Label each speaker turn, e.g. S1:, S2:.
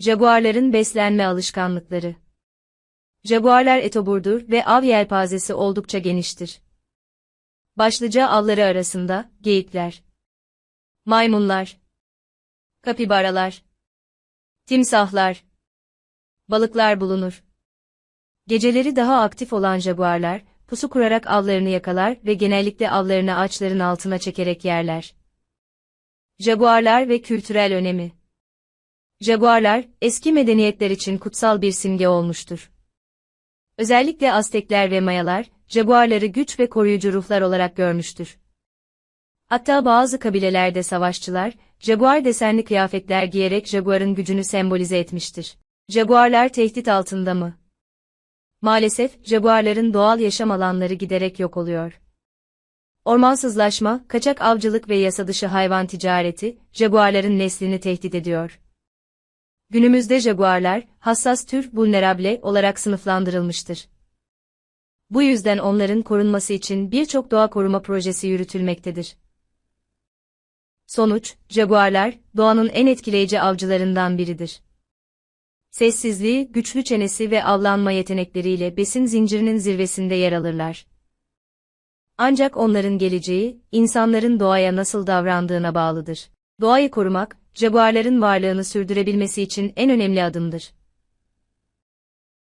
S1: Jaguarların beslenme alışkanlıkları. Jaguarlar etoburdur ve av yelpazesi oldukça geniştir. Başlıca avları arasında geyikler, maymunlar, kapibaralar, timsahlar, balıklar bulunur. Geceleri daha aktif olan jaguarlar, pusu kurarak avlarını yakalar ve genellikle avlarını ağaçların altına çekerek yerler. Jaguarlar ve kültürel önemi Jaguarlar, eski medeniyetler için kutsal bir simge olmuştur. Özellikle Aztekler ve Mayalar, jaguarları güç ve koruyucu ruhlar olarak görmüştür. Hatta bazı kabilelerde savaşçılar, jaguar desenli kıyafetler giyerek jaguarın gücünü sembolize etmiştir. Jaguarlar tehdit altında mı? Maalesef, jaguarların doğal yaşam alanları giderek yok oluyor. Ormansızlaşma, kaçak avcılık ve yasadışı hayvan ticareti, jaguarların neslini tehdit ediyor. Günümüzde jaguarlar, hassas tür vulnerable olarak sınıflandırılmıştır. Bu yüzden onların korunması için birçok doğa koruma projesi yürütülmektedir. Sonuç, jaguarlar, doğanın en etkileyici avcılarından biridir. Sessizliği, güçlü çenesi ve avlanma yetenekleriyle besin zincirinin zirvesinde yer alırlar. Ancak onların geleceği, insanların doğaya nasıl davrandığına bağlıdır. Doğayı korumak, jaguarların varlığını sürdürebilmesi için en önemli adımdır.